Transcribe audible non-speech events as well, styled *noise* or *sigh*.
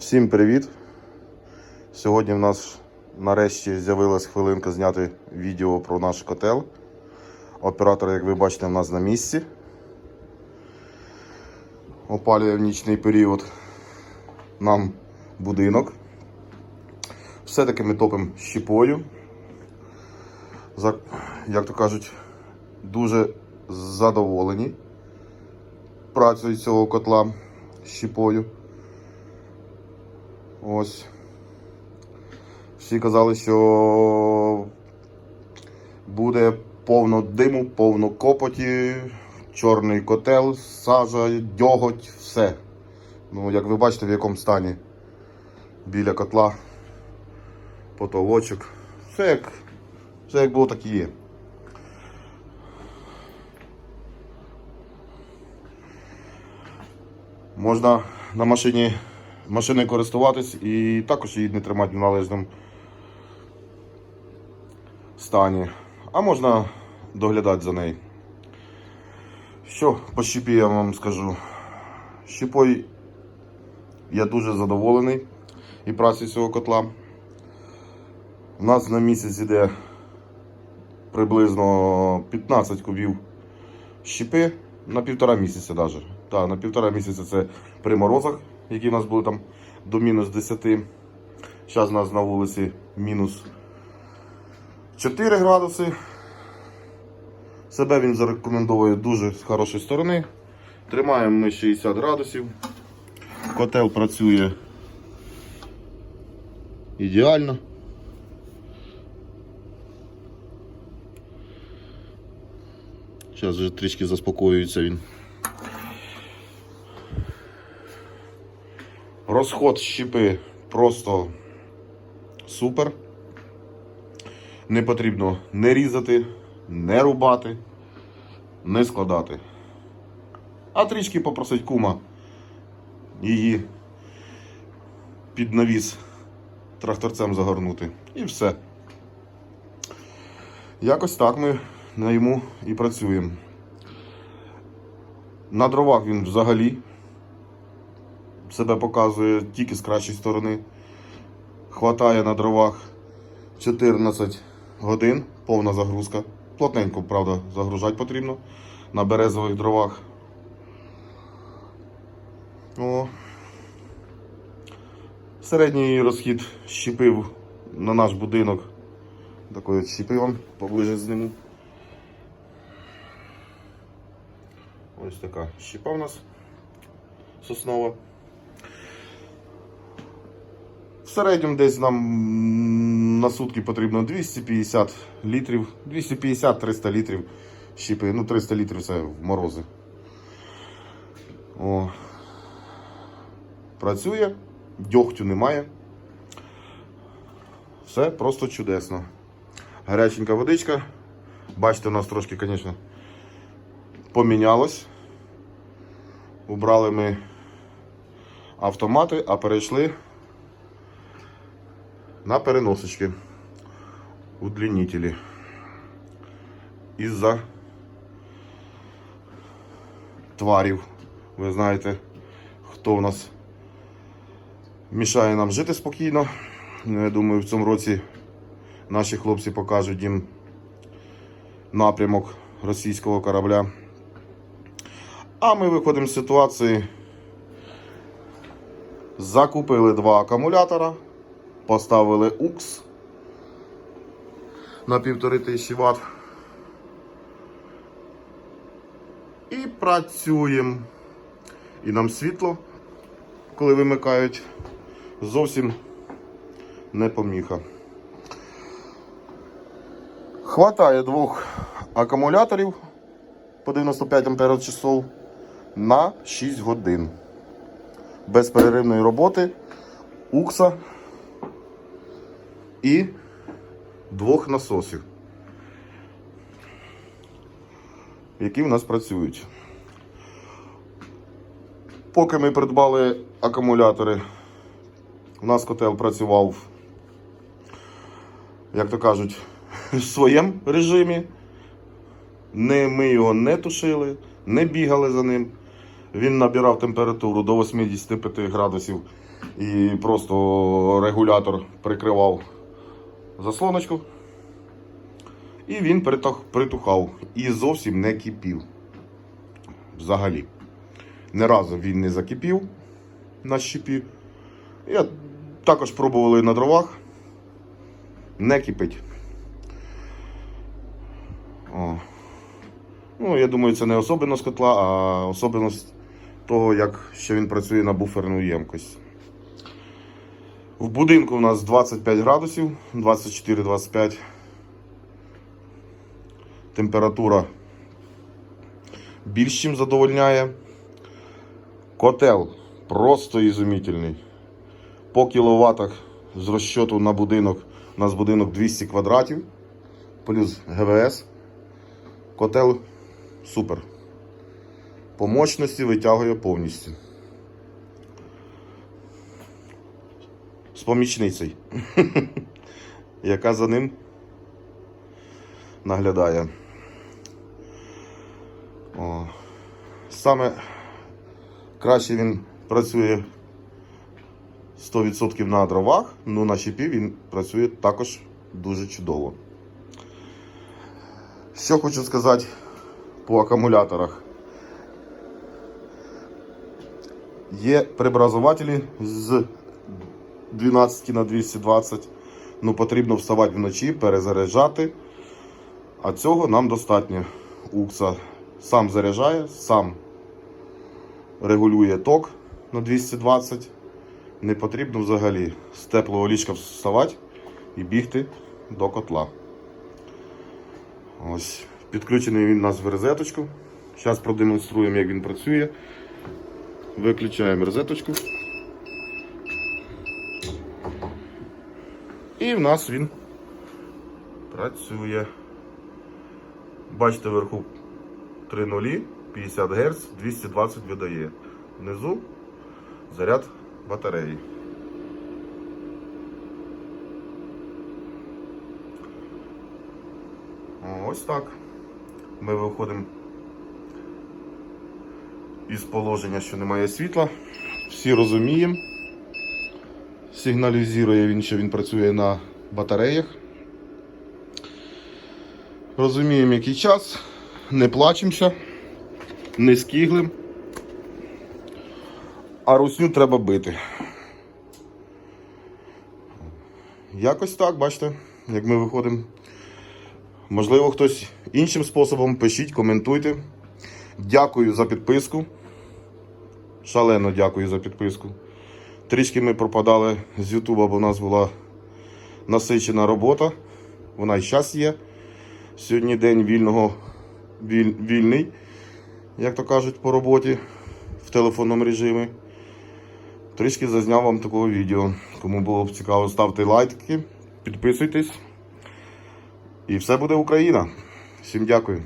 Всім привіт! Сьогодні в нас нарешті з'явилась хвилинка зняти відео про наш котел. Оператор, як ви бачите, в нас на місці. Опалює в нічний період нам будинок. Все-таки ми топимо щепою. За- Як то кажуть, дуже задоволені працею цього котла щепою. Ось. Всі казали, що буде повно диму, повно копоті, чорний котел, сажа, дьоготь, все. Ну, як ви бачите, в якому стані біля котла, потолочок. Все як, все як було, так і є. Можна на машині машиною користуватись і також її не тримати в належному стані. А можна доглядати за нею. Що по щепі я вам скажу? Щепою я дуже задоволений і працею цього котла. У нас на місяць іде приблизно 15 кубів щепи на півтора місяця навіть. Так, на півтора місяця це при морозах, які в нас були там до мінус 10. Зараз у нас на вулиці мінус 4 градуси. Себе він зарекомендовує дуже з хорошої сторони. Тримаємо ми 60 градусів. Котел працює ідеально. Зараз вже трішки заспокоюється він. Розход щепи просто супер. Не потрібно не різати, не рубати, не складати. А трішки попросить кума її під навіс тракторцем загорнути. І все. Якось так ми на йому і працюємо. На дровах він взагалі себе показує тільки з кращої сторони. Хватає на дровах 14 годин, повна загрузка. Плотненько, правда, загружати потрібно на березових дровах. О. Середній розхід щепив на наш будинок. Такої от щепи вам поближе зніму. Ось така щепа у нас соснова. В середньому десь нам на сутки потрібно 250 літрів, 250-300 літрів щепи. Ну, 300 літрів це в морози. О. Працює, дьогтю немає. Все просто чудесно. Гаряченька водичка. Бачите, у нас трошки, звісно, помінялось. Убрали ми автомати, а перейшли на переносочки, удлінителі. Із-за тварів. Ви знаєте, хто у нас мішає нам жити спокійно. Ну, Я думаю, в цьому році наші хлопці покажуть їм напрямок російського корабля. А ми виходимо з ситуації. Закупили два акумулятора, поставили УКС на півтори тисячі Вт. І працюємо. І нам світло, коли вимикають, зовсім не поміха. Хватає двох акумуляторів по 95 ампер часов на 6 годин. Без переривної роботи, укса і двох насосів, які в нас працюють. Поки ми придбали акумулятори, у нас котел працював, як то кажуть, *laughs* в своєму режимі. Не, ми його не тушили, не бігали за ним. Він набирав температуру до 85 градусів і просто регулятор прикривав заслоночку. І він притухав і зовсім не кипів. Взагалі. Ні разу він не закипів на щепі. Я також пробували на дровах. Не кипить. О. Ну, я думаю, це не особливість котла, а особливість того, як ще він працює на буферну ємкость. В будинку у нас 25 градусів, 24-25. Температура більш чим задовольняє. Котел просто ізумітельний. По кіловатах з розчоту на будинок. У нас будинок 200 квадратів, плюс ГВС. Котел супер. По мощності витягує повністю. Помічницею, *laughs* яка за ним наглядає. О. Саме краще він працює 100% на дровах, ну на щепі він працює також дуже чудово. Що хочу сказати по акумуляторах. Є преобразователі з 12 на 220. Ну, потрібно вставати вночі, перезаряджати. А цього нам достатньо. Укса сам заряджає, сам регулює ток на 220. Не потрібно взагалі з теплого ліжка вставати і бігти до котла. Ось. Підключений він у нас в розеточку. Зараз продемонструємо, як він працює. Виключаємо розеточку. І в нас він працює. Бачите, вверху 3 нулі, 50 Гц, 220 видає. Внизу заряд батареї. Ось так. Ми виходимо із положення, що немає світла. Всі розуміємо. Сигналізує він, що він працює на батареях. Розуміємо, який час, не плачемося, не скиглим. А русню треба бити. Якось так, бачите, як ми виходимо. Можливо, хтось іншим способом пишіть, коментуйте. Дякую за підписку. Шалено дякую за підписку. Трішки ми пропадали з Ютуба, бо в нас була насичена робота. Вона і зараз є. Сьогодні день вільного віль, вільний, як то кажуть, по роботі в телефонному режимі. Трішки зазняв вам такого відео. Кому було б цікаво, ставте лайки, підписуйтесь. І все буде Україна. Всім дякую.